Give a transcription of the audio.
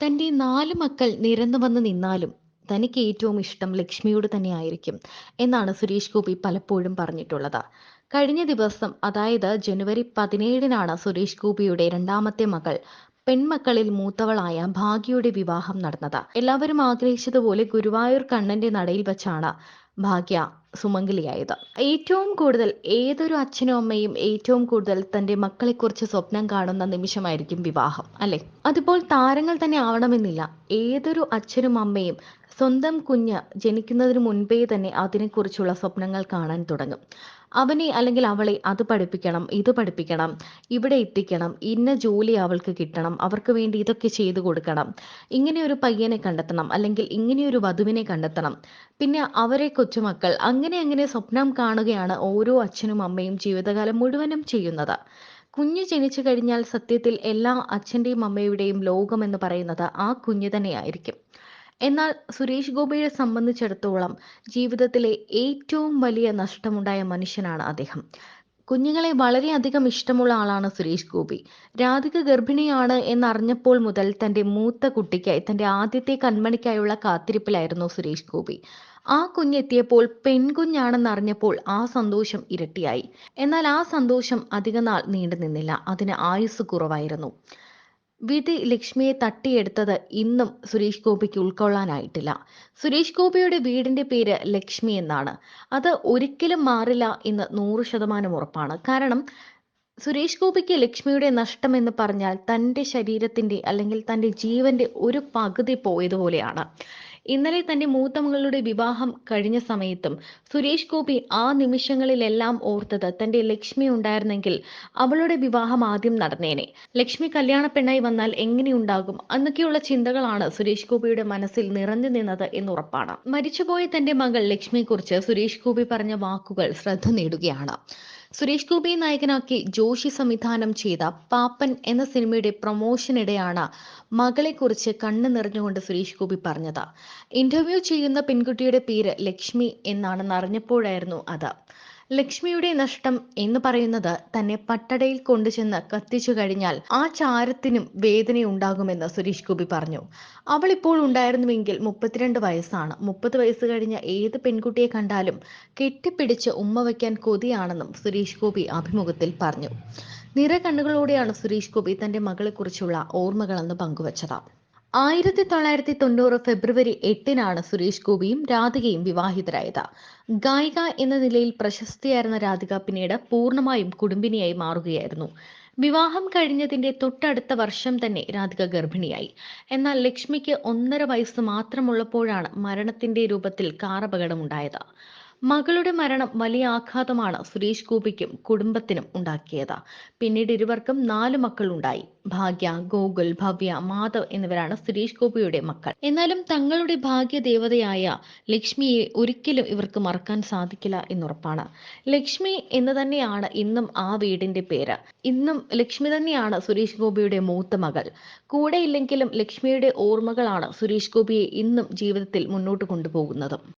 തന്റെ നാല് മക്കൾ നിരന്നു വന്ന് നിന്നാലും തനിക്ക് ഏറ്റവും ഇഷ്ടം ലക്ഷ്മിയോട് തന്നെ ആയിരിക്കും എന്നാണ് സുരേഷ് ഗോപി പലപ്പോഴും പറഞ്ഞിട്ടുള്ളത്. കഴിഞ്ഞ ദിവസം അതായത് ജനുവരി പതിനേഴിനാണ് സുരേഷ് ഗോപിയുടെ രണ്ടാമത്തെ മകൾ പെൺമക്കളിൽ മൂത്തവളായ ഭാഗ്യയുടെ വിവാഹം നടന്നത്. എല്ലാവരും ആഗ്രഹിച്ചതുപോലെ ഗുരുവായൂർ കണ്ണന്റെ നടയിൽ വച്ചാണ് ഭാഗ്യ സുമംഗലിയായത്. ഏറ്റവും കൂടുതൽ ഏതൊരു അച്ഛനും അമ്മയും ഏറ്റവും കൂടുതൽ തന്റെ മക്കളെക്കുറിച്ച് സ്വപ്നം കാണുന്ന നിമിഷമായിരിക്കും വിവാഹം അല്ലെ? അതിപ്പോൾ താരങ്ങൾ തന്നെ ആവണമെന്നില്ല. ഏതൊരു അച്ഛനും അമ്മയും സ്വന്തം കുഞ്ഞ് ജനിക്കുന്നതിന് മുൻപേ തന്നെ അതിനെക്കുറിച്ചുള്ള സ്വപ്നങ്ങൾ കാണാൻ തുടങ്ങും. അവനെ അല്ലെങ്കിൽ അവളെ അത് പഠിപ്പിക്കണം ഇത് പഠിപ്പിക്കണം ഇവിടെ എത്തിക്കണം ഇന്ന ജോലി അവൾക്ക് കിട്ടണം അവർക്ക് വേണ്ടി ഇതൊക്കെ ചെയ്തു കൊടുക്കണം. ഇങ്ങനെ ഒരു പയ്യനെ കണ്ടെത്തണം അല്ലെങ്കിൽ ഇങ്ങനെ ഒരു വധുവിനെ കണ്ടെത്തണം. പിന്നെ അവരെ കൊച്ചുമക്കൾ അങ്ങനെ അങ്ങനെ സ്വപ്നം കാണുകയാണ് ഓരോ അച്ഛനും അമ്മയും ജീവിതകാലം മുഴുവനും ചെയ്യുന്നത്. കുഞ്ഞ് ജനിച്ചു കഴിഞ്ഞാൽ സത്യത്തിൽ എല്ലാ അച്ഛന്റെയും അമ്മയുടെയും ലോകം എന്ന് പറയുന്നത് ആ കുഞ്ഞ് തന്നെയായിരിക്കും. എന്നാൽ സുരേഷ് ഗോപിയെ സംബന്ധിച്ചിടത്തോളം ജീവിതത്തിലെ ഏറ്റവും വലിയ നഷ്ടമുണ്ടായ മനുഷ്യനാണ് അദ്ദേഹം. കുഞ്ഞുങ്ങളെ വളരെയധികം ഇഷ്ടമുള്ള ആളാണ് സുരേഷ് ഗോപി. രാധിക ഗർഭിണിയാണ് എന്നറിഞ്ഞപ്പോൾ മുതൽ തന്റെ മൂത്ത കുട്ടിക്കായി തന്റെ ആദ്യത്തെ കൺമണിക്കായുള്ള കാത്തിരിപ്പിലായിരുന്നു സുരേഷ് ഗോപി. ആ കുഞ്ഞെത്തിയപ്പോൾ പെൺകുഞ്ഞാണെന്നറിഞ്ഞപ്പോൾ ആ സന്തോഷം ഇരട്ടിയായി. എന്നാൽ ആ സന്തോഷം അധികനാൾ നീണ്ടു നിന്നില്ല. അതിന് ആയുസ് കുറവായിരുന്നു. വിധി ലക്ഷ്മിയെ തട്ടിയെടുത്തത് ഇന്നും സുരേഷ് ഗോപിക്ക് ഉൾക്കൊള്ളാനായിട്ടില്ല. സുരേഷ് ഗോപിയുടെ വീടിന്റെ പേര് ലക്ഷ്മി എന്നാണ്. അത് ഒരിക്കലും മാറില്ല എന്ന് നൂറ് ശതമാനം ഉറപ്പാണ്. കാരണം സുരേഷ് ഗോപിക്ക് ലക്ഷ്മിയുടെ നഷ്ടം എന്ന് പറഞ്ഞാൽ തന്റെ ശരീരത്തിന്റെ അല്ലെങ്കിൽ തന്റെ ജീവന്റെ ഒരു പകുതി പോയതുപോലെയാണ്. ഇന്നലെ തന്റെ മൂത്ത മകളുടെ വിവാഹം കഴിഞ്ഞ സമയത്തും സുരേഷ് ഗോപി ആ നിമിഷങ്ങളിലെല്ലാം ഓർത്തത് തന്റെ ലക്ഷ്മി ഉണ്ടായിരുന്നെങ്കിൽ അവളുടെ വിവാഹം ആദ്യം നടന്നേനെ. ലക്ഷ്മി കല്യാണ പെണ്ണായി വന്നാൽ എങ്ങനെയുണ്ടാകും എന്നൊക്കെയുള്ള ചിന്തകളാണ് സുരേഷ് ഗോപിയുടെ മനസ്സിൽ നിറഞ്ഞു നിന്നത് എന്നുറപ്പാണ്. മരിച്ചുപോയ തന്റെ മകൾ ലക്ഷ്മിയെക്കുറിച്ച് സുരേഷ് ഗോപി പറഞ്ഞ വാക്കുകൾ ശ്രദ്ധ നേടുകയാണ്. സുരേഷ് ഗോപി നായകനാക്കി ജോഷി സംവിധാനം ചെയ്ത പാപ്പൻ എന്ന സിനിമയുടെ പ്രൊമോഷനിടെയാണ് മകളെക്കുറിച്ച് കണ്ണു നിറഞ്ഞുകൊണ്ട് സുരേഷ് ഗോപി പറഞ്ഞത്. ഇന്റർവ്യൂ ചെയ്യുന്ന പെൺകുട്ടിയുടെ പേര് ലക്ഷ്മി എന്നാണെന്ന് അറിഞ്ഞപ്പോഴായിരുന്നു അത്. ലക്ഷ്മിയുടെ നഷ്ടം എന്ന് പറയുന്നത് തന്നെ പട്ടടയിൽ കൊണ്ടുചെന്ന് കത്തിച്ചു കഴിഞ്ഞാൽ ആ ചാരത്തിനും വേദനയുണ്ടാകുമെന്ന് സുരേഷ് ഗോപി പറഞ്ഞു. അവൾ ഇപ്പോൾ ഉണ്ടായിരുന്നുവെങ്കിൽ മുപ്പത്തിരണ്ട് വയസ്സാണ്. മുപ്പത് വയസ്സ് കഴിഞ്ഞ ഏത് പെൺകുട്ടിയെ കണ്ടാലും കെട്ടിപ്പിടിച്ച് ഉമ്മ വയ്ക്കാൻ കൊതിയാണെന്നും സുരേഷ് ഗോപി അഭിമുഖത്തിൽ പറഞ്ഞു. നിറ കണ്ണുകളോടെയാണ് സുരേഷ് ഗോപി തന്റെ മകളെക്കുറിച്ചുള്ള ഓർമ്മകളെന്ന് പങ്കുവച്ചത്. ആയിരത്തി തൊള്ളായിരത്തി തൊണ്ണൂറ് ഫെബ്രുവരി എട്ടിനാണ് സുരേഷ് ഗോപിയും രാധികയും വിവാഹിതരായത്. ഗായിക എന്ന നിലയിൽ പ്രശസ്തിയായിരുന്ന രാധിക പിന്നീട് പൂർണമായും കുടുംബിനിയായി മാറുകയായിരുന്നു. വിവാഹം കഴിഞ്ഞതിന്റെ തൊട്ടടുത്ത വർഷം തന്നെ രാധിക ഗർഭിണിയായി. എന്നാൽ ലക്ഷ്മിക്ക് ഒന്നര വയസ്സ് മാത്രമുള്ളപ്പോഴാണ് മരണത്തിന്റെ രൂപത്തിൽ കാറപകടമുണ്ടായത്. മകളുടെ മരണം വലിയ ആഘാതമാണ് സുരേഷ് ഗോപിക്കും കുടുംബത്തിനും ഉണ്ടാക്കിയത്. പിന്നീട് ഇരുവർക്കും നാല് മക്കളുണ്ടായി. ഭാഗ്യ ഗോകുൽ ഭവ്യ മാധവ് എന്നിവരാണ് സുരേഷ് ഗോപിയുടെ മക്കൾ. എന്നാലും തങ്ങളുടെ ഭാഗ്യ ദേവതയായ ലക്ഷ്മിയെ ഒരിക്കലും ഇവർക്ക് മറക്കാൻ സാധിക്കില്ല എന്നുറപ്പാണ്. ലക്ഷ്മി എന്ന് തന്നെയാണ് ഇന്നും ആ വീടിന്റെ പേര്. ഇന്നും ലക്ഷ്മി തന്നെയാണ് സുരേഷ് ഗോപിയുടെ മൂത്ത മകൾ. കൂടെയില്ലെങ്കിലും ലക്ഷ്മിയുടെ ഓർമ്മകളാണ് സുരേഷ് ഗോപിയെ ഇന്നും ജീവിതത്തിൽ മുന്നോട്ട് കൊണ്ടുപോകുന്നത്.